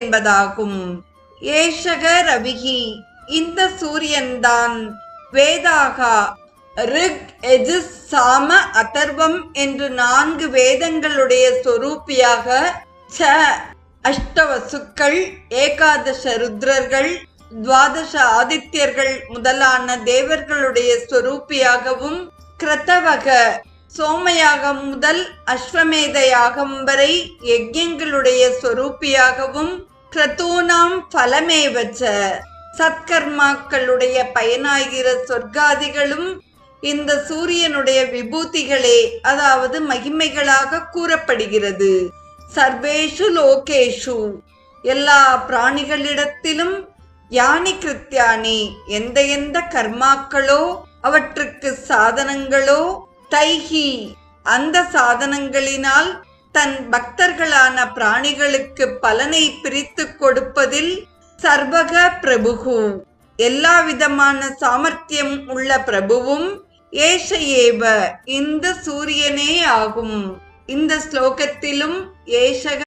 என்பதாகும். ஏஷக ரவிகி இந்த சூரியன்தான் வேதாகா ரிக் எஜுஸ் சாம அதர்வம் என்று நான்கு வேதங்களுடைய சொரூப்பியாக ச அஷ்டவசுக்கள் ஏகாதச ருத்ரர்கள் துவாதச ஆதித்யர்கள் முதலான தேவர்களுடைய சொரூப்பியாகவும் கிரத்தவக சோமயாகம் முதல் அஸ்வமேத யாகம் வரை யஜ்யங்களுடைய ஸ்வரூபியாகவும் கிரதூனாம் பலமேவச்ச. சத்கர்மாக்களுடைய பயனாகிற சொர்க்காதிகளும் இந்த சூரியனுடைய விபூதிகளே அதாவது மகிமைகளாக கூறப்படுகிறது. சர்வேஷு லோகேஷு. எல்லா பிராணிகளிடத்திலும் யானி கிருத்தியானி எந்த எந்த கர்மாக்களோ அவற்றுக்கு சாதனங்களோ தைஹி அந்த சாதனங்களினால் தன் பக்தர்களான பிராணிகளுக்கு பலனை பிரித்து கொடுப்பதில் சர்வக பிரபுகு. எல்லா விதமான சாமர்த்தியம் உள்ள பிரபுவும் ஏஷ ஏவ இந்த சூரியனே ஆகும். இந்த ஸ்லோகத்திலும் ஏஷக